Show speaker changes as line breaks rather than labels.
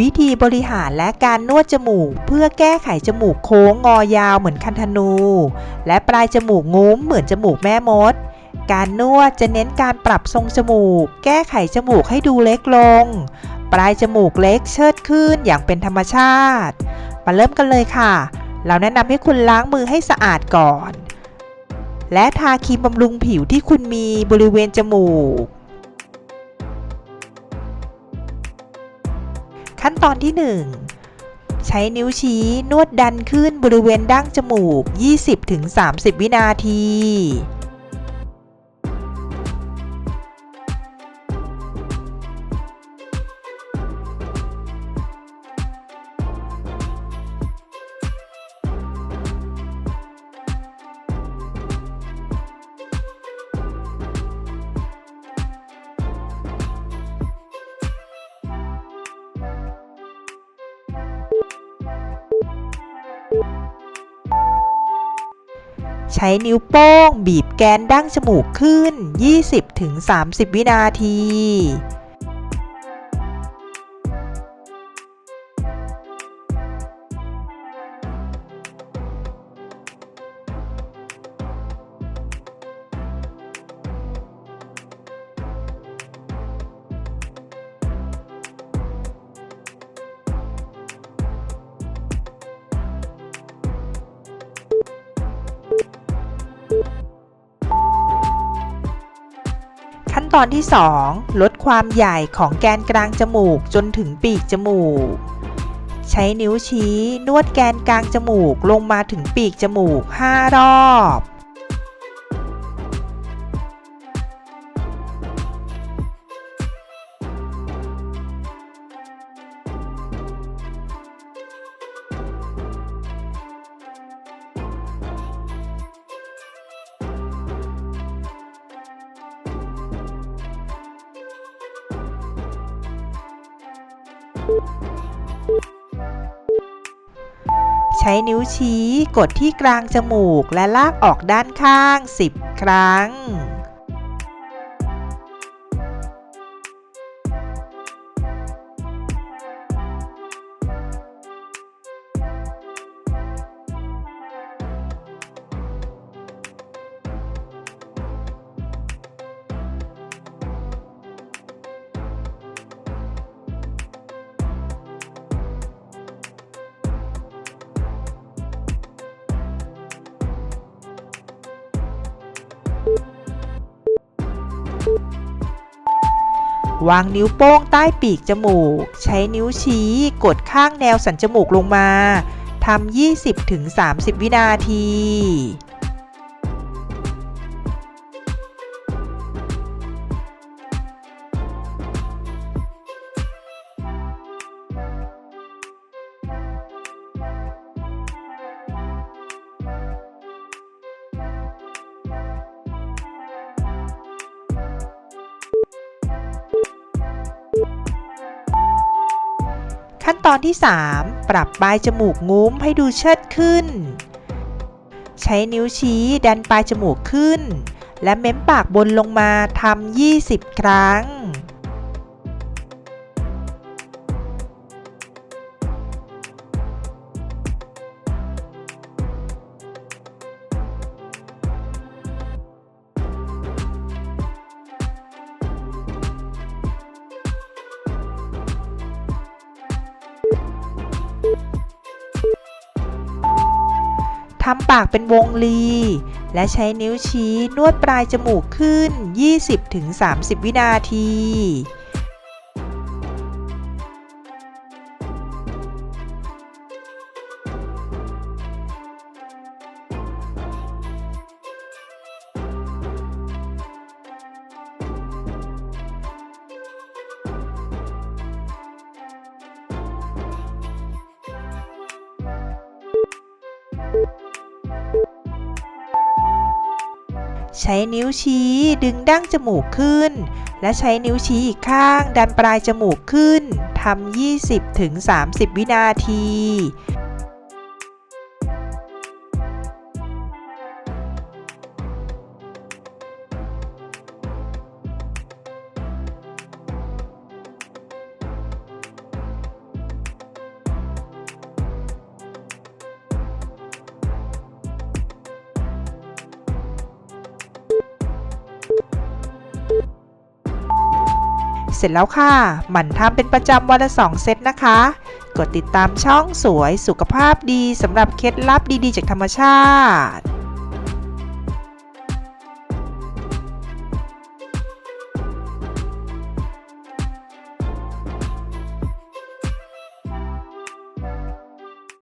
วิธีบริหารและการนวดจมูก เพื่อแก้ไขจมูกโค้งงอยาวเหมือนคันธนู และปลายจมูกงุ้มเหมือนจมูกแม่มด การนวดจะเน้นการปรับทรงจมูก แก้ไขจมูกให้ดูเล็กลง ปลายจมูกเล็กเชิดขึ้นอย่างเป็นธรรมชาติ มาเริ่มกันเลยค่ะ เราแนะนำให้คุณล้างมือให้สะอาดก่อน และทาครีมบำรุงผิวที่คุณมีบริเวณจมูก ขั้นตอนที่ 1 ใช้นิ้วชี้นวดดันขึ้นบริเวณดั้งจมูก 20-30 วินาที ใช้นิ้วโป้งบีบแกนดั้งจมูกขึ้น 20-30 วินาที ตอนที่ 2 ลดความใหญ่ของแกนกลางจมูกจนถึงปีกจมูก ใช้นิ้วชี้นวดแกนกลางจมูกลงมาถึงปีกจมูก 5 รอบ ใช้นิ้วชี้กดที่กลางจมูกและลากออกด้านข้าง 10 ครั้ง วางนิ้วโป้งใต้ปีกจมูก ใช้นิ้วชี้กดข้างแนวสันจมูกลงมาทำ20-30 วินาที ขั้นตอนที่ 3 ปรับปลายจมูกงุ้มให้ดูเชิดขึ้น ใช้นิ้วชี้ดันปลายจมูกขึ้น และเม้มปากบนลงมาทำ20 ครั้ง ทำปากเป็นวงลี และใช้นิ้วชี้นวดปลายจมูกขึ้น 20-30 วินาที ช้นิ้วชี้ดึงดั้งจมูกขึ้น และใช้นิ้วชี้อีกข้างดันปลายจมูกขึ้นทำ20-30 วินาที เสร็จแล้วค่ะ หมั่นทำเป็นประจำวันละ 2 เซตนะคะ กดติดตามช่องสวยสุขภาพดีสำหรับเคล็ดลับดีๆ จากธรรมชาติ